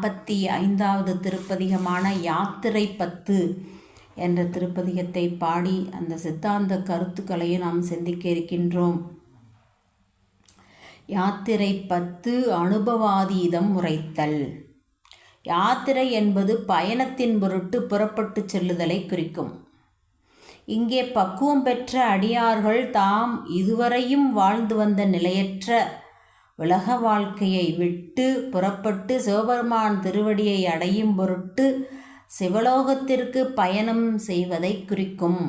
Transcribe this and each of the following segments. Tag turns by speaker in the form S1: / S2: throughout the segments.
S1: நாற்பத்தி ஐந்தாவது திருப்பதிகமான யாத்திரை பத்து என்ற திருப்பதிகத்தை பாடி அந்த சித்தாந்த கருத்துக்களையும் நாம் சிந்திக்க இருக்கின்றோம். யாத்திரை பத்து அனுபவாதீதம் உரைத்தல். யாத்திரை என்பது பயணத்தின் பொருட்டு புறப்பட்டு செல்லுதலை குறிக்கும். இங்கே பக்குவம் பெற்ற அடியார்கள் தாம் இதுவரையும் வாழ்ந்து வந்த நிலையற்ற உலக வாழ்க்கையை விட்டு புறப்பட்டு சிவபெருமான் திருவடியை அடையும் பொருட்டு சிவலோகத்திற்கு பயணம் செய்வதை குறிக்கும்.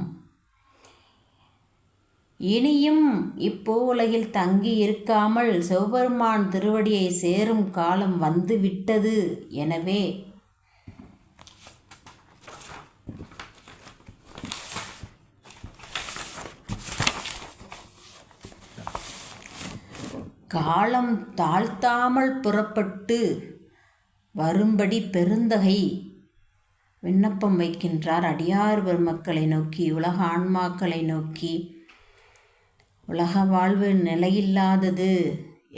S1: இனியும் இப்போ உலகில் தங்கி இருக்காமல் சிவபெருமான் திருவடியை சேரும் காலம் வந்துவிட்டது. எனவே காலம் தாழ்த்தாமல் புறப்பட்டு வரும்படி பெருந்தகை விண்ணப்பம் வைக்கின்றார். அடியார் பெருமக்களை நோக்கி உலக ஆன்மாக்களை நோக்கி உலக வாழ்வு நிலையில்லாதது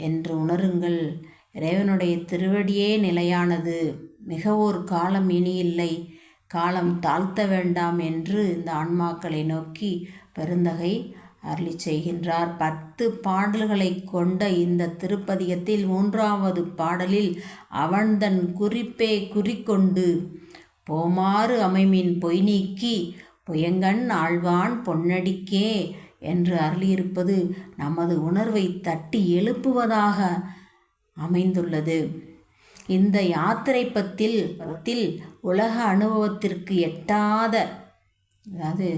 S1: என்று உணருங்கள். இறைவனுடைய திருவடியே நிலையானது. மிக ஒரு காலம் இனி இல்லை காலம் தாழ்த்த வேண்டாம் என்று இந்த ஆன்மாக்களை நோக்கி பெருந்தகை அருளி செய்கின்றார். பத்து பாடல்களை கொண்ட இந்த திருப்பதிகத்தில் மூன்றாவது பாடலில் அவன் தன் குறிப்பே குறிக்கொண்டு போமாறு அமைமின் பொய் நீக்கி புயங்கண் ஆழ்வான் பொன்னடிக்கே என்று அருளியிருப்பது நமது உணர்வை தட்டி எழுப்புவதாக அமைந்துள்ளது. இந்த யாத்திரை பத்தில் பத்தில் உலக அனுபவத்திற்கு எட்டாத அதாவது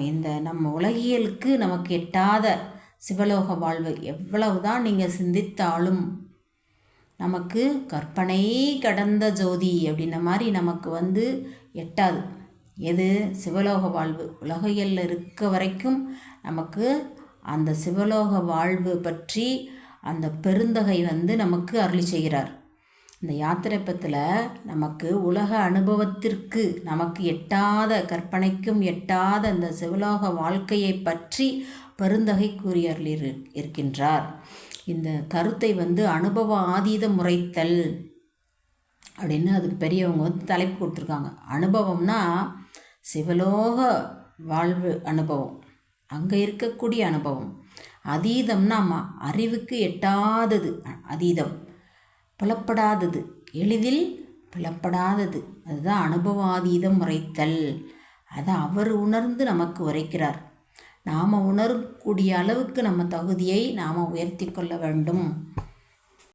S1: இந்த நம்ம உலகியலுக்கு நமக்கு எட்டாத சிவலோக வாழ்வு எவ்வளவுதான் நீங்கள் சிந்தித்தாலும் நமக்கு கற்பனை கடந்த ஜோதி அப்படின்ன மாதிரி நமக்கு வந்து எட்டாது. எது? சிவலோக வாழ்வு. உலகையில் இருக்க வரைக்கும் நமக்கு அந்த சிவலோக வாழ்வு பற்றி அந்த பெருந்தகை வந்து நமக்கு அருளி செய்கிறார். இந்த யாத்திரைப்பத்தில் நமக்கு உலக அனுபவத்திற்கு நமக்கு எட்டாத கற்பனைக்கும் எட்டாத அந்த சிவலோக வாழ்க்கையை பற்றி பெருந்தகை கூறியர்கள் இருக்கின்றார். இந்த கருத்தை வந்து அனுபவ ஆதீத முறைத்தல் அப்படின்னு அதுக்கு பெரியவங்க வந்து தலைப்பு கொடுத்துருக்காங்க. அனுபவம்னா சிவலோக வாழ்வு அனுபவம். அங்கே இருக்கக்கூடிய அனுபவம். அதீதம்னா அறிவுக்கு எட்டாதது அதீதம். புலப்படாதது. எளிதில் புலப்படாதது. அதுதான் அனுபவாதீதம் உரைத்தல். அதை அவர் உணர்ந்து நமக்கு உரைக்கிறார். நாம் உணரக்கூடிய அளவுக்கு நம்ம தகுதியை நாம் உயர்த்தி கொள்ள வேண்டும்.